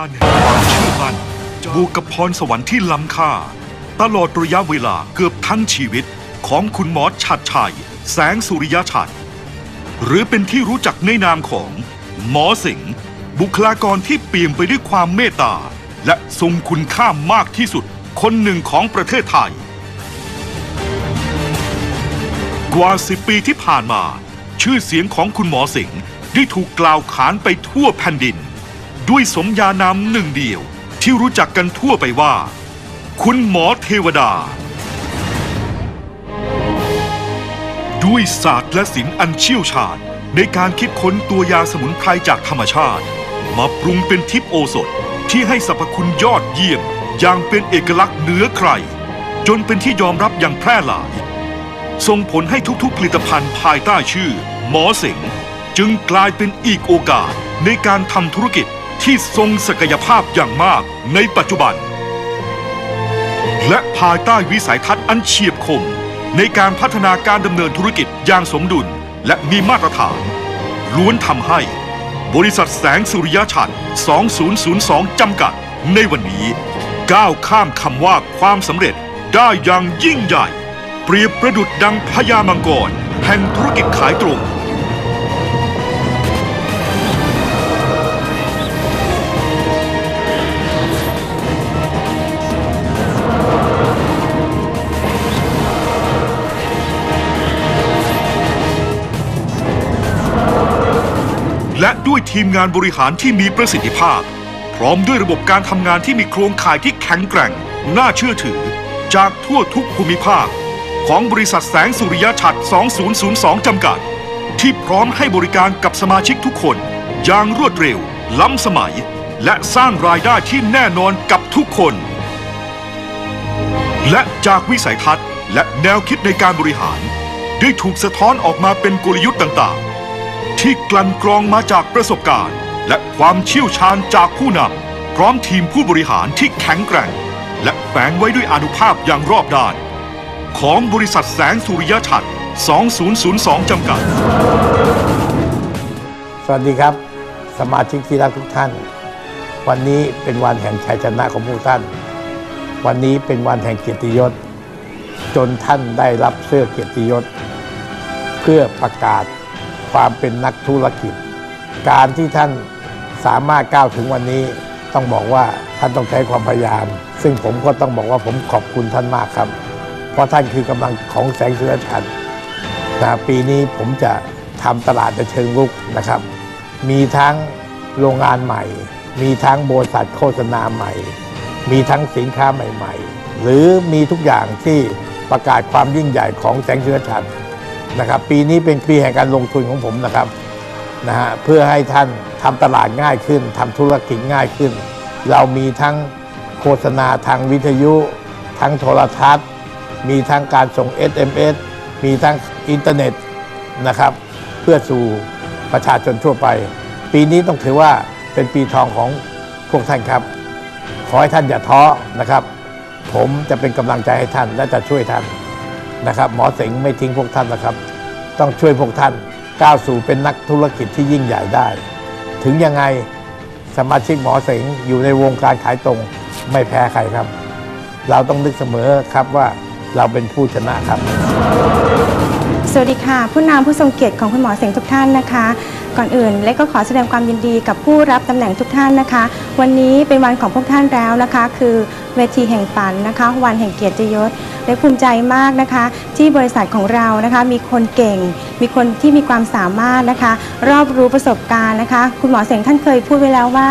านแห่งความเชื่อมั่นบวกกับพรสวรรค์ที่ล้ำค่า ตลอดระยะเวลาเกือบทั้งชีวิตของคุณหมอชัดชัย แสงสุริยะชัด หรือเป็นที่รู้จักในนามของ หมอสิงห์บุคลากรที่เปี่ยมไปด้วยความเมตตา และทรงคุณค่ามากที่สุดคนหนึ่งของประเทศไทย กว่าสิบปีที่ผ่านมา ชื่อเสียงของคุณหมอสิงห์ได้ถูกกล่าวขานไปทั่วแผ่นดิน ด้วยสมญานามหนึ่งเดียว ที่รู้จักกันทั่วไปว่า คุณหมอเทวดา ด้วยศาสตร์และศิลป์อันเชี่ยวชาญ ในการคิดค้นตัวยาสมุนไพรจากธรรมชาติ มาปรุงเป็นทิพโอสถที่ให้สรรพคุณยอดเยี่ยม อย่างเป็นเอกลักษณ์เหนือใคร จนเป็นที่ยอมรับอย่างแพร่หลายส่งผลให้ทุกๆผลิตภัณฑ์ภายใต้ชื่อ หมอเสงจึงกลายเป็นอีกโอกาสในการทำธุรกิจ ที่ทรงศักยภาพอย่างมากในปัจจุบัน และภายใต้วิสัยทัศน์อันเฉียบคม ในการพัฒนาการดำเนินธุรกิจอย่างสมดุลและมีมาตรฐาน ล้วนทำให้ บริษัทแสงสุริยะฉัตร2002 จำกัด ในวันนี้ก้าวข้ามคำว่าความสำเร็จได้อย่างยิ่งใหญ่ เปรียบประดุดดังพญามังกร แห่งธุรกิจขายตรง และด้วยทีมงานบริหารที่มีประสิทธิภาพ พร้อมด้วยระบบการทำงานที่มีโครงข่ายที่แข็งแกร่ง น่าเชื่อถือ จากทั่วทุกภูมิภาค ของบริษัทแสงสุริยะฉัตร2002 จำกัด ที่พร้อมให้บริการกับสมาชิกทุกคน อย่างรวดเร็ว ล้ำสมัย และสร้างรายได้ที่แน่นอนกับทุกคน และจากวิสัยทัศน์ และแนวคิดในการบริหาร ได้ถูกสะท้อนออกมาเป็นกลยุทธ์ต่างๆ ที่กลั่นกรองมาจากประสบการณ์ และความเชี่ยวชาญจากผู้นำพร้อมทีมผู้บริหารที่แข็งแกร่ง และแฝงไว้ด้วยอนุภาพอย่างรอบด้าน ของบริษัทแสงสุริยะฉัตร2002 จำกัด สวัสดีครับ สมาชิกที่รักทุกท่าน วันนี้เป็นวันแห่งชัยชนะของพวกท่าน วันนี้เป็นวันแห่งเกียรติยศ จนท่านได้รับเสื้อเกียรติยศ เพื่อประกาศ ความเป็นนักธุรกิจ การที่ท่านสามารถก้าวถึงวันนี้ ต้องบอกว่าท่านต้องใช้ความพยายาม ซึ่งผมก็ต้องบอกว่าผมขอบคุณท่านมากครับ เพราะท่านคือกำลังของแสงสุรชันนะปีนี้ผมจะทำตลาดในเชิงรุกนะครับ มีทั้งโรงงานใหม่ มีทั้งบริษัทโฆษณาใหม่ มีทั้งสินค้าใหม่ ๆ หรือมีทุกอย่างที่ประกาศความยิ่งใหญ่ของแสงเชื้อชัน นะครับ ปีนี้เป็นปีแห่งการลงทุนของผมนะครับนะฮะเพื่อให้ท่านทำตลาดง่ายขึ้นทำธุรกิจง่ายขึ้น เรามีทั้งโฆษณาทางวิทยุ ทั้งโทรทัศน์ มีทั้งการส่ง SMS มีทั้งอินเทอร์เน็ตนะครับ เพื่อสู่ประชาชนทั่วไป ปีนี้ต้องถือว่าเป็นปีทองของพวกท่านครับ ขอให้ท่านอย่าท้อนะครับ ผมจะเป็นกำลังใจให้ท่านและจะช่วยท่าน นะครับ หมอเสงไม่ทิ้งพวกท่านนะครับ ต้องช่วยพวกท่านก้าวสู่เป็นนักธุรกิจที่ยิ่งใหญ่ได้ ถึงยังไงสมาชิกหมอเสงอยู่ในวงการขายตรงไม่แพ้ใครครับ เราต้องนึกเสมอครับว่าเราเป็นผู้ชนะครับ สวัสดีค่ะ ผู้นำผู้ทรงเกียรติของคุณหมอเสงทุกท่านนะคะ ก่อนอื่น เล็กก็ขอแสดงความยินดีกับผู้รับตำแหน่งทุกท่านนะคะ วันนี้เป็นวันของพวกท่านแล้วนะคะ คือเวทีแห่งฝันนะคะ วันแห่งเกียรติยศเล็กภูมิใจมากนะคะ ที่บริษัทของเรานะคะ มีคนเก่ง มีคนที่มีความสามารถนะคะ รอบรู้ประสบการณ์นะคะ คุณหมอเสงท่านเคยพูดไว้แล้วว่า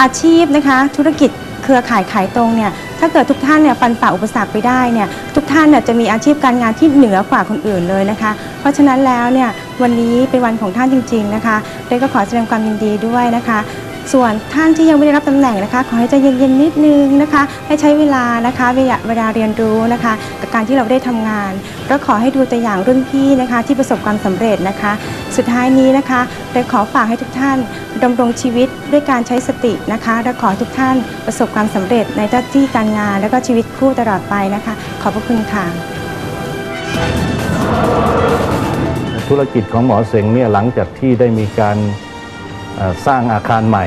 อาชีพนะคะ ธุรกิจ เครือข่ายขายตรงเนี่ยถ้าเกิดทุกท่านเนี่ยฟันฝ่าอุปสรรคไปได้เนี่ยทุกท่านเนี่ยจะมีอาชีพการงานที่เหนือกว่าคนอื่นเลยนะคะ เพราะฉะนั้นแล้วเนี่ยวันนี้เป็นวันของท่านจริง ๆนะคะเด็กก็ขอแสดงความยินดีด้วยนะคะ ส่วนท่านที่ยังไม่ได้รับตำแหน่งนะคะ ขอให้ใจเย็นๆนิดนึงนะคะ ให้ใช้เวลานะคะเวลาเวลาเรียนรู้นะคะ กับการที่เราได้ทำงานก็ขอให้ดูตัวอย่างรุ่นพี่นะคะ ที่ประสบความสำเร็จนะคะ สุดท้ายนี้นะคะเล็กขอฝากให้ทุกท่านดำรงชีวิตด้วยการใช้สตินะคะและขอทุกท่านประสบความสำเร็จในหน้าที่การงาน และก็ชีวิตคู่ตลอดไปนะคะ ขอบพระคุณค่ะธุรกิจของหมอเสงเนี่ยหลังจากที่ได้มีการ สร้างอาคารใหม่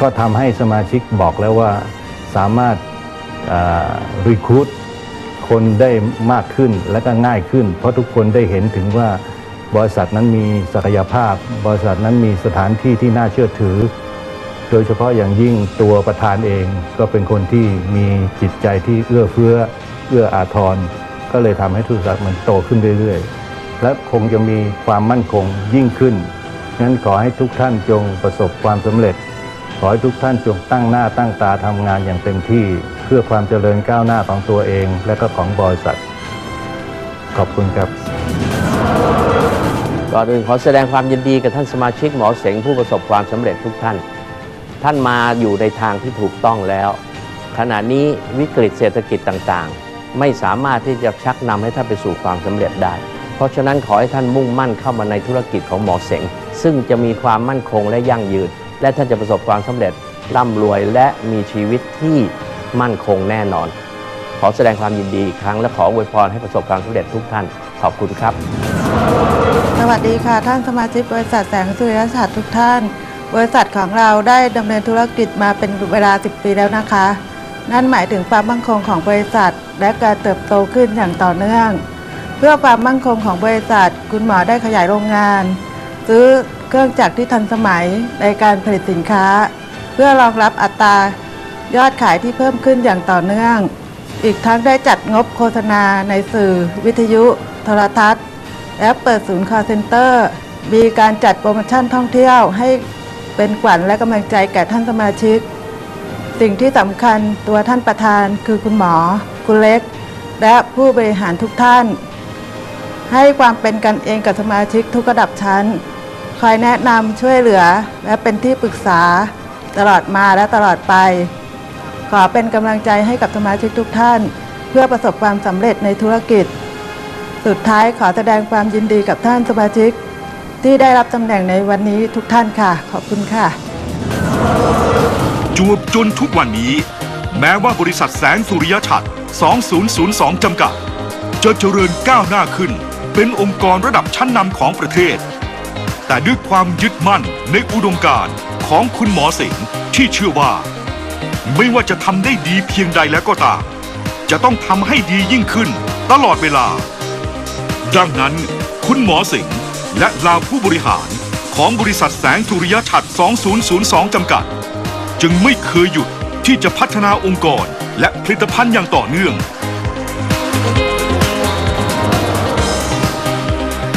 ก็ทำให้สมาชิกบอกแล้วว่าสามารถรีคูดคนได้มากขึ้นและก็ง่ายขึ้น เพราะทุกคนได้เห็นถึงว่าบริษัทนั้นมีศักยภาพ บริษัทนั้นมีสถานที่ที่น่าเชื่อถือ โดยเฉพาะอย่างยิ่งตัวประธานเองก็เป็นคนที่มีจิตใจที่เอื้อเฟื้อ เอื้ออาทร ก็เลยทำให้ธุรกิจมันโตขึ้นเรื่อยๆ และคงจะมีความมั่นคงยิ่งขึ้น งั้นขอให้ทุกท่านจงประสบความสำเร็จ ขอให้ทุกท่านจงตั้งหน้าตั้งตาทำงานอย่างเต็มที่ เพื่อความเจริญก้าวหน้าของตัวเอง และก็ของบริษัท ขอบคุณครับก่อนอื่นขอแสดงความยินดีกับท่านสมาชิกหมอเสงผู้ประสบความสำเร็จทุกท่าน ท่านมาอยู่ในทางที่ถูกต้องแล้ว ขณะนี้วิกฤตเศรษฐกิจต่างๆ ไม่สามารถที่จะชักนำให้ท่านไปสู่ความสำเร็จได้ เพราะฉะนั้นขอให้ท่านมุ่งมั่นเข้ามาในธุรกิจของหมอเสง ซึ่งจะมีความมั่นคงและยั่งยืน และท่านจะประสบความสำเร็จร่ำรวยและมีชีวิตที่มั่นคงแน่นอน ขอแสดงความยินดีอีกครั้งและขออวยพรให้ประสบความสำเร็จทุกท่านขอบคุณครับ สวัสดีค่ะ ท่านสมาชิกบริษัทแสงสุริยศาสตร์ทุกท่าน บริษัทของเราได้ดำเนินธุรกิจมาเป็นเวลา 10 ปีแล้วนะคะ นั่นหมายถึงความมั่นคงของบริษัท และการเติบโตขึ้นอย่างต่อเนื่อง เพื่อความมั่นคงของบริษัท คุณหมอได้ขยายโรงงาน ซื้อเครื่องจักรที่ทันสมัยในการผลิตสินค้า เพื่อรองรับอัตรายอดขายที่เพิ่มขึ้นอย่างต่อเนื่อง อีกทั้งได้จัดงบโฆษณาในสื่อ วิทยุ โทรทัศน์ และเปิดศูนย์คอร์เซนเตอร์ มีการจัดโปรโมชั่นท่องเที่ยวให้เป็นขวัญและกำลังใจแก่ท่านสมาชิก สิ่งที่สำคัญตัวท่านประธานคือคุณหมอ คุณเล็ก และผู้บริหารทุกท่าน ให้ความเป็นกันเองกับสมาชิกทุกระดับชั้น คอยแนะนำช่วยเหลือและเป็นที่ปรึกษาตลอดมาและตลอดไป ขอเป็นกำลังใจให้กับสมาชิกทุกท่าน เพื่อประสบความสำเร็จในธุรกิจ สุดท้ายขอแสดงความยินดีกับท่านสมาชิก ที่ได้รับตำแหน่งในวันนี้ทุกท่านค่ะ ขอบคุณค่ะ จวบจนทุกวันนี้ แม้ว่าบริษัทแสงสุริยฉัตร2002 จำกัด จะเจริญก้าวหน้าขึ้น เป็นองค์กรระดับชั้นนำของประเทศ แต่ด้วยความยึดมั่นในอุดมการณ์ของคุณหมอเสงที่เชื่อว่า ไม่ว่าจะทำได้ดีเพียงใดแล้วก็ตาม จะต้องทำให้ดียิ่งขึ้นตลอดเวลา ดังนั้นคุณหมอสิงห์และลาวผู้บริหารของบริษัทแสงสุริยะฉัตร2002 จำกัด จึงไม่เคยหยุดที่จะพัฒนาองค์กรและผลิตภัณฑ์อย่างต่อเนื่อง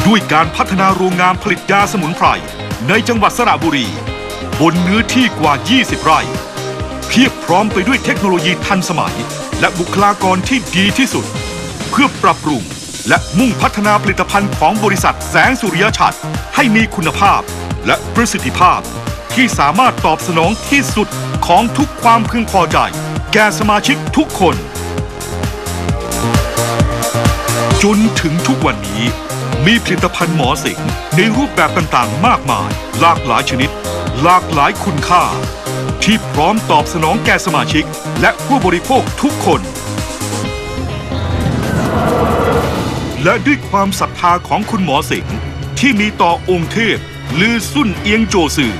ด้วยการพัฒนาโรงงานผลิตยาสมุนไพร ในจังหวัดสระบุรี บนเนื้อที่กว่า 20 ไร่ เพียบพร้อมไปด้วยเทคโนโลยีทันสมัย และบุคลากรที่ดีที่สุด เพื่อปรับปรุง และมุ่งพัฒนาผลิตภัณฑ์ของบริษัทแสงสุริยฉัตรให้มีคุณภาพ และประสิทธิภาพ ที่สามารถตอบสนองที่สุดของทุกความพึงพอใจ แก่สมาชิกทุกคน จนถึงทุกวันนี้ มีผลิตภัณฑ์หมอสิงในรูปแบบต่างๆ มากมาย หลากหลายชนิด หลากหลายคุณค่า ที่พร้อมตอบสนองแก่สมาชิก และผู้บริโภคทุกคน และด้วยความศรัทธาของคุณหมอสิงที่มีต่อองค์เทพลือซุ่นเอียงโจซือ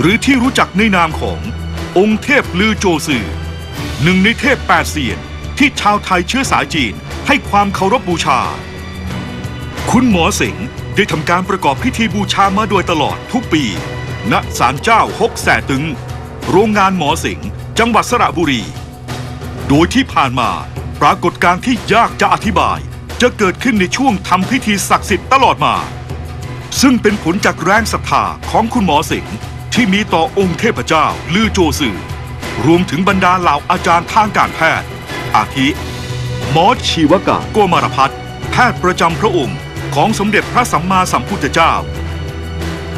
หรือที่รู้จักในนามขององค์เทพลือโจซือหนึ่งในเทพแปดเซียนที่ชาวไทยเชื้อสายจีนให้ความเคารพบูชา คุณหมอสิงห์ได้ทำการประกอบพิธีบูชามาโดยตลอดทุกปี ณศาลเจ้าฮกแสตึง โรงงานหมอสิงห์จังหวัดสระบุรี โดยที่ผ่านมาปรากฏการณ์ที่ยากจะอธิบาย จะเกิดขึ้นในช่วงทำพิธีศักดิ์สิทธิ์ตลอดมา ซึ่งเป็นผลจากแรงศรัทธาของคุณหมอสิงห์ที่มีต่อองค์เทพเจ้าลือโจซือรวมถึงบรรดาเหล่าอาจารย์ทางการแพทย์ อาทิ หมอชีวกะโกมารพัฒแพทย์ประจำพระองค์ ของสมเด็จพระสัมมาสัมพุทธเจ้า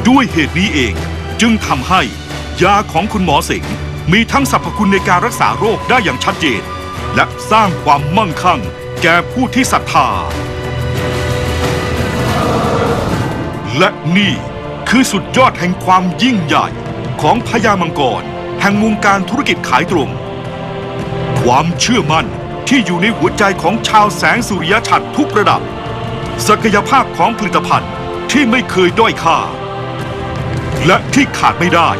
ด้วยเหตุนี้เองจึงทำให้ ยาของคุณหมอสิงมีทั้งสรรพคุณในการรักษาโรคได้อย่างชัดเจน และสร้างความมั่งคั่งแก่ผู้ที่ศรัทธา และนี่คือสุดยอดแห่งความยิ่งใหญ่ของพญามังกรแห่งวงการธุรกิจขายตรง ความเชื่อมั่นที่อยู่ในหัวใจของชาวแสงสุริยฉัตรทุกระดับ ศักยภาพของผลิตภัณฑ์ที่ไม่เคยด้อยค่า และที่ขาดไม่ได้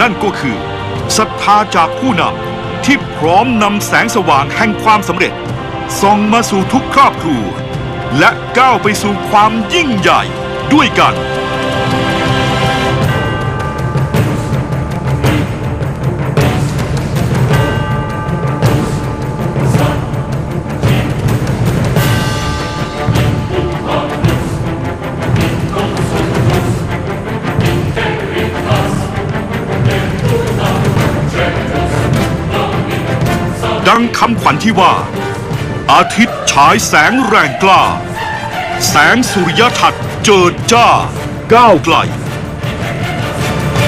นั่นก็คือศรัทธาจากผู้นำที่พร้อมนำแสงสว่างแห่งความสำเร็จ ส่องมาสู่ทุกครอบครัว และก้าวไปสู่ความยิ่งใหญ่ด้วยกัน ดังคำขวัญที่ว่า อาทิตย์ฉายแสงแรงกล้า แสงสุริยชัดเจิดจ้า ก้าวไกล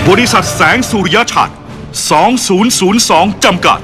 บริษัทแสงสุริยทัศน์2002 จำกัด